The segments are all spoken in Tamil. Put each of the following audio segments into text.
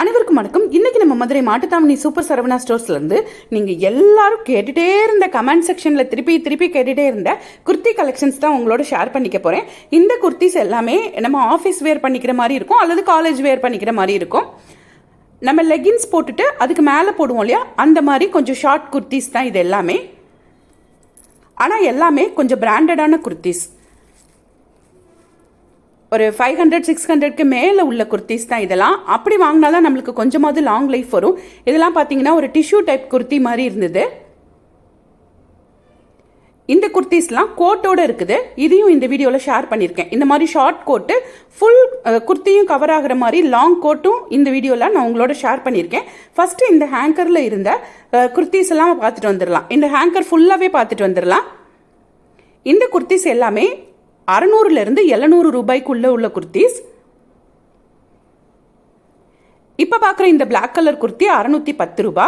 அனைவருக்கும் வணக்கம். இன்னைக்கு நம்ம மதுரை மாட்டுத்தாமணி சூப்பர் சரவணா ஸ்டோர்ஸ்ல இருந்து நீங்க எல்லாரும் கேட்டுட்டே இருந்த கமெண்ட் செக்ஷன்ல திருப்பி திருப்பி கேட்டுட்டே இருந்த குர்த்தி கலெக்ஷன்ஸ் தான் உங்களோட ஷேர் பண்ணிக்க போறேன். இந்த குர்த்திஸ் எல்லாமே நம்ம ஆஃபீஸ் வேர் பண்ணிக்கிற மாதிரி இருக்கும் அல்லது காலேஜ் வேர் பண்ணிக்கிற மாதிரி இருக்கும். நம்ம லெகின்ஸ் போட்டுட்டு அதுக்கு மேலே போடுவோம் இல்லையா? அந்த மாதிரி கொஞ்சம் ஷார்ட் குர்த்திஸ் தான் இது எல்லாமே. ஆனால் எல்லாமே கொஞ்சம் பிராண்டடான குர்த்திஸ். ஒரு ஃபைவ் ஹண்ட்ரட் சிக்ஸ் ஹண்ட்ரட்க்கு மேலே உள்ள குர்த்திஸ் தான் இதெல்லாம். அப்படி வாங்கினா தான் நம்மளுக்கு கொஞ்சமாவது லாங் லைஃப் வரும். இதெல்லாம் பார்த்தீங்கன்னா ஒரு டிஷ்யூ டைப் குர்த்தி மாதிரி இருந்தது. இந்த குர்த்திஸ்லாம் கோட்டோட இருக்குது. இதையும் இந்த வீடியோவில் ஷேர் பண்ணியிருக்கேன் இந்த மாதிரி ஷார்ட் கோட்டு ஃபுல் குர்த்தியும் கவர் ஆகிற மாதிரி லாங் கோட்டும் இந்த வீடியோவில் நான் உங்களோட ஷேர் பண்ணியிருக்கேன் ஃபஸ்ட்டு இந்த ஹேங்கரில் இருந்த குர்த்திஸ் எல்லாம் பார்த்துட்டு வந்துடலாம் இந்த ஹேங்கர் ஃபுல்லாகவே பார்த்துட்டு வந்துடலாம் இந்த குர்த்திஸ் எல்லாமே அறநூறுலேருந்து எழுநூறு ரூபாய்க்குள்ளே உள்ள குர்த்திஸ். இப்போ பார்க்குற இந்த பிளாக் கலர் குர்த்தி அறநூற்றி பத்து ரூபா.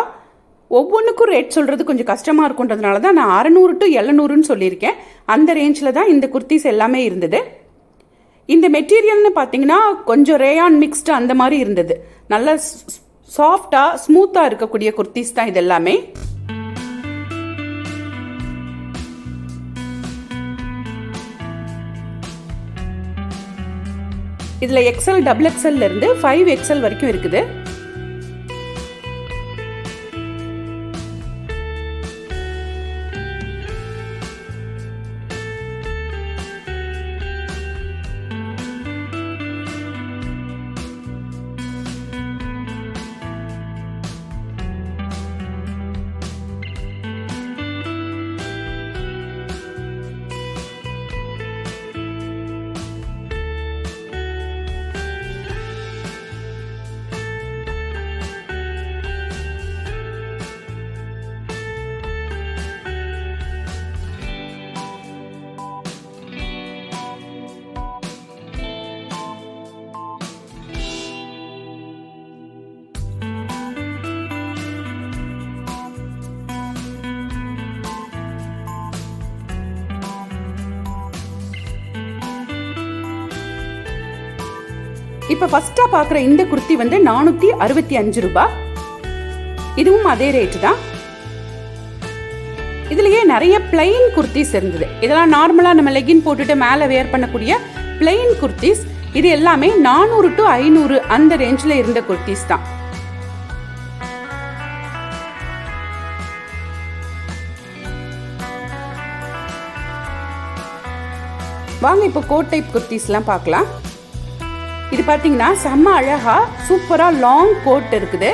ஒவ்வொன்றுக்கும் ரேட் சொல்கிறது கொஞ்சம் கஷ்டமாக இருக்குன்றதுனால தான் நான் அறநூறு டு எழுநூறுன்னு சொல்லியிருக்கேன். அந்த ரேஞ்சில் தான் இந்த குர்த்திஸ் எல்லாமே இருந்தது. இந்த மெட்டீரியல்னு பார்த்தீங்கன்னா கொஞ்சம் ரேயான் மிக்ஸ்டு அந்த மாதிரி இருந்தது. நல்ல சாஃப்டாக ஸ்மூத்தாக இருக்கக்கூடிய குர்த்திஸ் தான் இது எல்லாமே. இதில் எக்ஸல் டபுள் எக்ஸல்லேருந்து ஃபைவ் எக்ஸல் வரைக்கும் இருக்குது. இப்போ ஃபர்ஸ்டா பார்க்குற இந்த குர்த்தி வந்து நானூற்றி அறுபத்தி அஞ்சு ரூபாய் இதுவும் அதே ரேட்டு தான். இதுலயே நிறைய பிளைன் குர்த்திஸ் இருந்தது. இதெல்லாம் நார்மலாக நம்ம லெகின் போட்டுட்டு மேலே வேர் பண்ணக்கூடிய பிளைன் குர்த்திஸ். இது எல்லாமே நானூறு டு ஐநூறு அந்த ரேஞ்சில் இருந்த குர்த்திஸ் தான். வாங்க இப்போ கோட் டைப் குர்த்திஸ்லாம் பார்க்கலாம். இது பார்த்தீங்கன்னா செம்ம அழகாக சூப்பராக லாங் கோட் இருக்குது.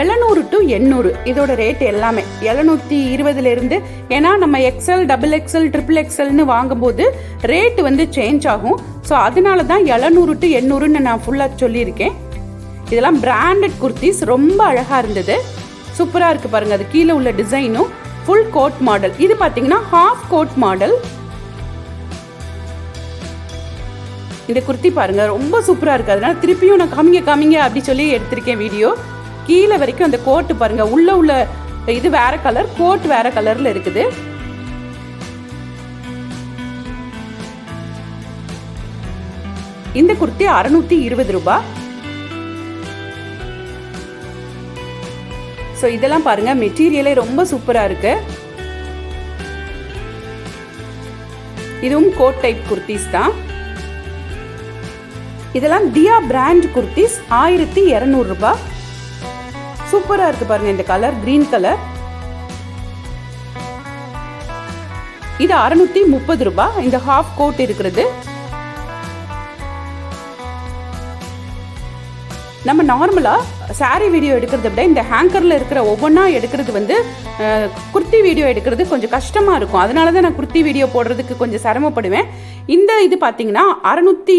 எழுநூறு டு எண்ணூறு. இதோட ரேட் எல்லாமே. எழுநூற்றி இருபதுலேருந்து ஏன்னா நம்ம எக்ஸல் டபுள் எக்ஸல் ட்ரிபிள் எக்ஸல்னு வாங்கும்போது ரேட் வந்து சேஞ்ச் ஆகும். ஸோ அதனால தான் எழுநூறு டு எண்ணூறுன்னு நான் ஃபுல்லாக சொல்லியிருக்கேன். இதெல்லாம் பிராண்டட் குர்த்திஸ் ரொம்ப அழகாக இருந்தது. சூப்பராக இருக்குது பாருங்கள் அது கீழே உள்ள டிசைனும் ஃபுல் கோட் மாடல் இது பார்த்தீங்கன்னா ஹாஃப் கோட் மாடல் இந்த குர்த்தி பாருங்க ரொம்ப சூப்பராக இருக்குது அதனால திருப்பியும் நான் காமிங்க காமிங்க அப்படி சொல்லி எடுத்திருக்கேன் வீடியோ. கீழே வரைக்கும் அந்த கோட்டு பாருங்க உள்ள உள்ள இது வேற கலர் கோட் வேற கலர்ல இருக்குது. இந்த குர்த்தி அறுநூத்தி இருபது ரூபாய் ஸோ இதெல்லாம் பாருங்க மெட்டீரியலே ரொம்ப சூப்பரா இருக்கு. இதுவும் கோட் டைப் குர்த்திஸ் தான். இதெல்லாம் தியா பிராண்ட் குர்த்திஸ் ஆயிரத்தி இரநூறுபா சூப்பராக சூப்பரா இருக்கு பாருங்க இந்த கலர் கிரீன் கலர். இது அறுநூத்தி முப்பது ரூபாய். இந்த ஹாஃப் கோட் இருக்கிறது. நம்ம நார்மலா சாரி வீடியோ எடுக்கிறத விட இந்த ஹேங்கர்ல இருக்கிற ஒவ்வொன்றா எடுக்கிறது வந்து குர்த்தி வீடியோ எடுக்கிறது கொஞ்சம் கஷ்டமா இருக்கும். அதனால தான் நான் குர்த்தி வீடியோ போடுறதுக்கு கொஞ்சம் சிரமப்படுவேன். இந்த இது பார்த்தீங்கன்னா அறுநூத்தி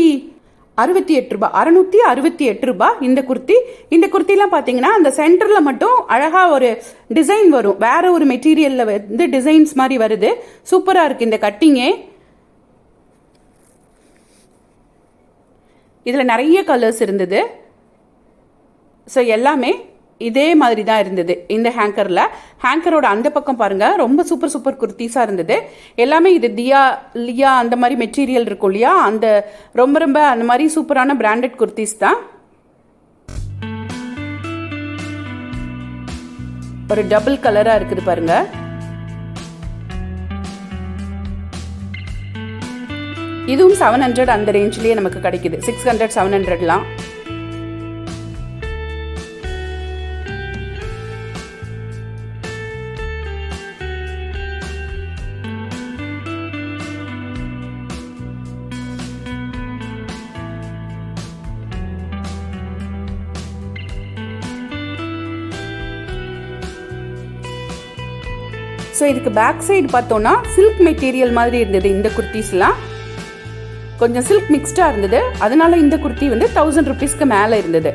அறுபத்தி எட்டு ரூபாய் அறுநூத்தி அறுபத்தி எட்டு ரூபாய் இந்த குர்த்தி. இந்த குர்த்திலாம் பார்த்தீங்கன்னா அந்த சென்டரில் மட்டும் அழகாக ஒரு டிசைன் வரும். வேற ஒரு மெட்டீரியலில் வந்து டிசைன்ஸ் மாதிரி வருது. சூப்பராக இருக்கு இந்த கட்டிங்கே. இதில் நிறைய கலர்ஸ் இருந்தது. ஸோ எல்லாமே இதே மாதிரி தான் இருந்தது இந்த ஹேங்கரில். ஹேங்கரோட அந்த பக்கம் பாருங்கள் ரொம்ப சூப்பர் சூப்பர் குர்த்திஸாக இருந்தது. எல்லாமே இது தியா லியா அந்த மாதிரி மெட்டீரியல் இருக்கும் இல்லையா? அந்த ரொம்ப ரொம்ப அந்த மாதிரி சூப்பரான பிராண்டட் குர்த்திஸ் தான். ஒரு டபுள் கலராக இருக்குது பாருங்க. இதுவும் செவன் ஹண்ட்ரட் அந்த ரேஞ்ச்லேயே நமக்கு கிடைக்குது. சிக்ஸ் ஹண்ட்ரட் செவன் ஹண்ட்ரட்லாம் ஸோ இதுக்கு பேக் சைடு பார்த்தோன்னா சில்க் மெட்டீரியல் மாதிரி இருந்தது இந்த குர்த்திஸ்லாம். கொஞ்சம் சில்க் மிக்ஸ்டாக இருந்தது. அதனால இந்த குர்த்தி வந்து தௌசண்ட் ருபீஸ்க்கு மேலே இருந்தது.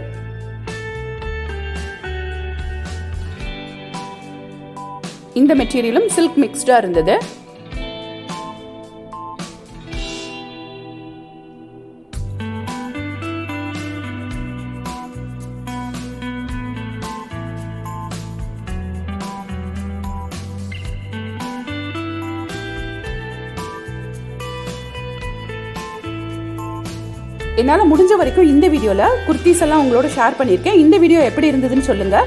இந்த மெட்டீரியலும் சில்க் மிக்ஸ்டாக இருந்தது. என்னால் முடிஞ்ச வரைக்கும் இந்த வீடியோவில் குர்த்திஸ் எல்லாம் உங்களோட ஷேர் பண்ணியிருக்கேன். இந்த வீடியோ எப்படி இருந்ததுன்னு சொல்லுங்கள்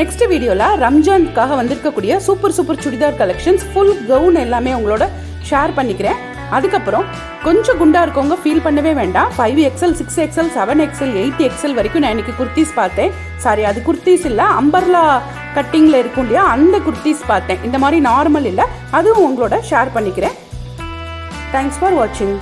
நெக்ஸ்ட் வீடியோவில் ரம்ஜானுக்காக வந்திருக்கக்கூடிய super super churidar collections full gown எல்லாமே உங்களோட ஷேர் பண்ணிக்கிறேன். அதுக்கப்புறம் கொஞ்சம் குண்டாக இருக்கவங்க ஃபீல் பண்ணவே வேண்டாம். Five XL six XL seven XL eight XL வரைக்கும் நான் இன்னைக்கு குர்த்திஸ் பார்த்தேன். சாரி அது குர்த்திஸ் இல்லை அம்பர்லா கட்டிங்கில் இருக்கும் இல்லையா அந்த குர்த்திஸ் பார்த்தேன். இந்த மாதிரி நார்மல் இல்லை அதுவும் உங்களோட ஷேர் பண்ணிக்கிறேன். தேங்க்ஸ் ஃபார் வாட்சிங்